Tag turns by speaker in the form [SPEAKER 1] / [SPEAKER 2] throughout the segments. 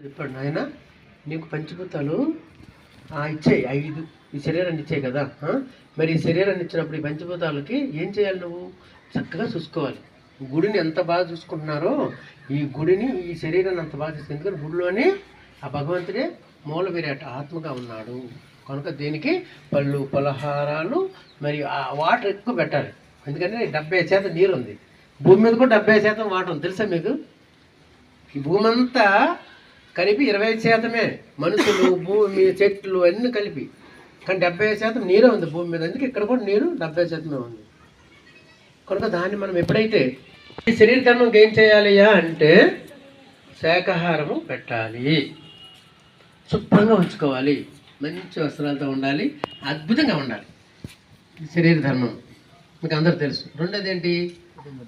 [SPEAKER 1] ఇప్పుడు నాయన నీకు పంచభూతాలు ఇచ్చాయి ఐదు. ఈ శరీరాన్ని ఇచ్చాయి కదా మరి ఈ శరీరాన్ని ఇచ్చినప్పుడు ఈ పంచభూతాలకి ఏం చేయాలి నువ్వు? చక్కగా చూసుకోవాలి. గుడిని ఎంత బాగా చూసుకుంటున్నారో ఈ గుడిని ఈ శరీరాన్ని అంత బాగా చూసుకుంది ఎందుకంటే గుడిలోనే ఆ భగవంతుడే మూల విరాట్ ఆత్మగా ఉన్నాడు. కనుక దీనికి పళ్ళు పలహారాలు మరి ఆ వాటర్ ఎక్కువ పెట్టాలి. ఎందుకంటే డెబ్బై శాతం నీరు ఉంది భూమి మీద కూడా డెబ్బై శాతం వాటర్ ఉంది. తెలుసా మీకు? ఈ భూమి అంతా కలిపి ఇరవై శాతమే. మనుషులు భూమి చెట్లు అన్నీ కలిపి. కానీ డెబ్బై శాతం నీరే ఉంది భూమి మీద. అందుకే ఇక్కడ కూడా నీరు డెబ్బై శాతమే ఉంది. కనుక దాన్ని మనం ఎప్పుడైతే ఈ శరీర ధర్మం ఏం చేయాలియా అంటే శాకాహారము పెట్టాలి. శుభ్రంగా ఉంచుకోవాలి. మంచి వస్త్రాలతో ఉండాలి. అద్భుతంగా ఉండాలి. శరీర ధర్మం. మీకు అందరూ తెలుసు. రెండోది ఏంటి?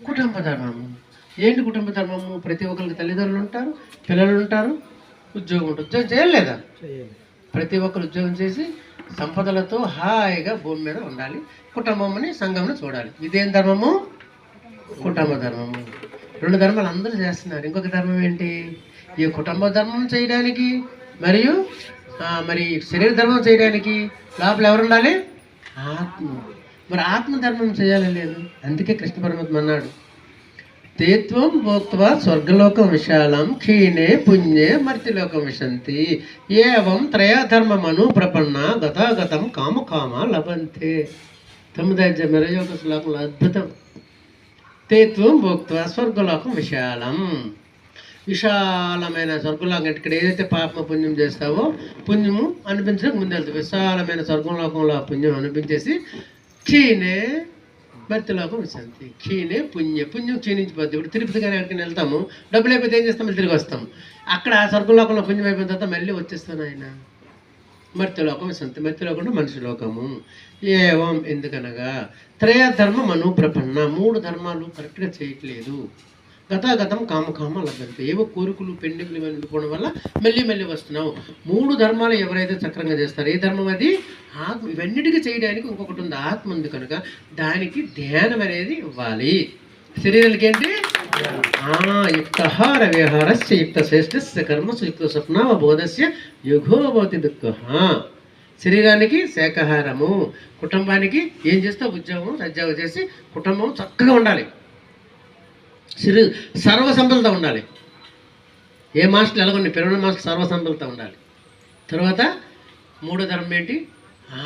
[SPEAKER 1] కుటుంబ ధర్మము ఏంటి కుటుంబ ధర్మము? ప్రతి ఒక్కరికి తల్లిదండ్రులు ఉంటారు పిల్లలు ఉంటారు. ఉద్యోగం ఉంటుంది. ఉద్యోగం చేయలేదా? ప్రతి ఒక్కరు ఉద్యోగం చేసి సంపదలతో హాయిగా భూమి మీద ఉండాలి. కుటుంబముని సంఘంను చూడాలి. ఇదేం ధర్మము? కుటుంబ ధర్మము. రెండు ధర్మాలు అందరూ చేస్తున్నారు. ఇంకొక ధర్మం ఏంటి? ఈ కుటుంబ ధర్మం చేయడానికి మరియు మరి శరీర ధర్మం చేయడానికి లోపల ఎవరు ఉండాలి? ఆత్మ. మరి ఆత్మ ధర్మం చేయాలి లేదు. అందుకే కృష్ణ పరమాత్మ అన్నాడు. తేత్వం భూత్వా స్వర్గలోకం విశాలం క్షీణే పుణ్యే మర్తిలోకం విశంతి ఏవం త్రయాధర్మమను ప్రపన్న గతాగతం కామ కామ లభంతే తొమ్మిది మెరయోగ శ్లోకంలో అద్భుతం. తేత్వం భోక్త్వా స్వర్గలోకం విశాలం. విశాలమైన స్వర్గలోకం ఇక్కడ ఏదైతే పాపం పుణ్యం చేస్తావో పుణ్యము అనిపించడం ముందెళ్తుంది విశాలమైన స్వర్గలోకంలో పుణ్యం అనిపించేసి క్షీణే భర్తలోకం విశాంతి క్షీణే పుణ్య పుణ్యం క్షీణించిపోద్ది. ఇప్పుడు తిరుపతి గారి ఎక్కడికి వెళ్తాము. డబ్బులు అయిపోతే ఏం చేస్తాం? మళ్ళీ తిరిగి వస్తాం. అక్కడ ఆ స్వర్గలోకంలో పుణ్యం అయిపోయిన తర్వాత మళ్ళీ వచ్చేస్తాను ఆయన. మర్త్యలోకం సంత మర్త్యలోకం మనిషి లోకము. ఏవం? ఎందుకనగా త్రయధర్మం అను ప్రపన్న. మూడు ధర్మాలు కరెక్ట్గా చేయట్లేదు. గతాగతం కామకామ లభ్యంత. ఏవో కోరికలు పెండింగ్లు ఇవన్నీ ఉండిపోవడం వల్ల మెల్లి మెల్లి వస్తున్నావు. మూడు ధర్మాలు ఎవరైతే చక్రంగా చేస్తారో ఏ ధర్మం అది? ఆత్మ. ఇవన్నిటికీ చేయడానికి ఇంకొకటి ఉంది. ఆత్మ ఉంది కనుక దానికి ధ్యానం అనేది ఇవ్వాలి. శరీరానికి ఏంటి ఆ, యుక్తహార విహారస్య యుక్త శ్రేష్ఠస్య కర్మసు యుక్త స్వప్నావ బోధస్య యుగోభవతి దుఃఖ. శరీరానికి శాకాహారము కుటుంబానికి ఏం చేస్తే ఉద్యోగం సజ్జాగం చేసి కుటుంబం చక్కగా ఉండాలి. శరీ సర్వ సంపదలతో ఉండాలి. ఏ మాస్టర్ ఎలాగొండి పిరమిడ్ మాస్టర్ సర్వ సంపదలతో ఉండాలి. తర్వాత మూడో ధర్మం ఏంటి?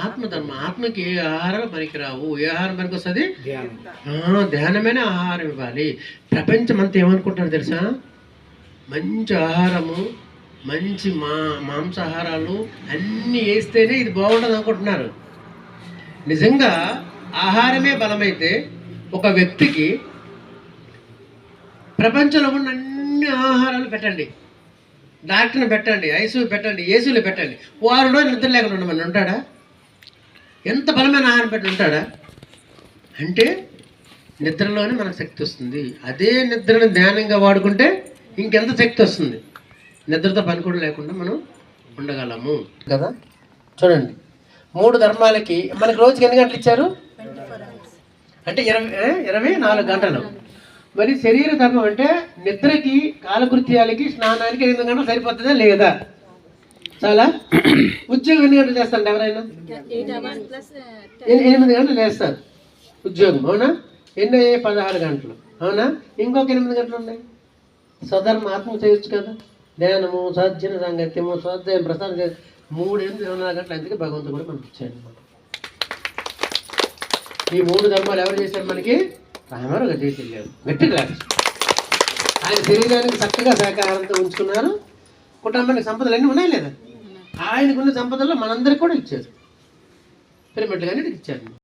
[SPEAKER 1] ఆత్మధర్మం. ఆత్మకి ఏ ఆహారాలు పనికిరావు. ఏ ఆహారం పనికి వస్తుంది ధ్యానమైన ఆహారం ఇవ్వాలి. ప్రపంచం అంతా ఏమనుకుంటున్నారు తెలుసా? మంచి ఆహారము మంచి మా మాంసాహారాలు అన్నీ వేస్తేనే ఇది బాగుంటుంది అనుకుంటున్నారు. నిజంగా ఆహారమే బలమైతే ఒక వ్యక్తికి ప్రపంచంలో ఉన్న అన్ని ఆహారాలు పెట్టండి. డాక్టర్ని పెట్టండి ఐసీయూ పెట్టండి ఏసీలు పెట్టండి. వారు రోజులు నిద్ర లేకుండా ఉండమని ఉంటాడా? ఎంత బలమైన ఆహారం పెట్టి ఉంటాడా? అంటే నిద్రలోనే మనకు శక్తి వస్తుంది. అదే నిద్రను ధ్యానంగా వాడుకుంటే ఇంకెంత శక్తి వస్తుంది? నిద్రతో పని కూడా లేకుండా మనం ఉండగలము. కదా? చూడండి. మూడు ధర్మాలకి మనకి రోజుకి ఎన్ని గంటలు ఇచ్చారు? అంటే ఇరవై ఇరవై నాలుగు గంటలు. మరి శరీర ధర్మం అంటే నిద్రకి కాలకృత్యాలకి స్నానానికి ఎనిమిది గంటలు సరిపోతుందా లేదా? చాలా? ఉద్యోగం ఎన్ని గంటలు చేస్తారండి ఎవరైనా? ఎనిమిది గంటలు చేస్తారు. ఉద్యోగం అవునా? ఎన్ని అయ్యాయి? పదహారు గంటలు అవునా? ఇంకొక ఎనిమిది గంటలు ఉన్నాయి. స్వధర్మ ఆత్మ చేయొచ్చు కదా? ధ్యానము సాధ్యన సాంగత్యము స్వాధ్యాయం ప్రసాదం చేసి మూడు ఎనిమిది ఇరవై నాలుగు గంటలు అందుకే భగవంతుడు కూడా మనకి ఇచ్చాడు అనమాట ఈ మూడు ధర్మాలు ఎవరు చేశారు మనకి? గారు చేసి వెళ్ళారు గట్టిగా లాగా ఆయన శరీరానికి చక్కగా శాకాహారంతో ఉంచుకున్నారు. కుటుంబానికి సంపదలు అన్నీ ఉన్నాయి లేదా? ఆయనకున్న సంపదల్లో మనందరికి కూడా ఇచ్చారు. పిరమిడ్లు కానీ ఇచ్చారు.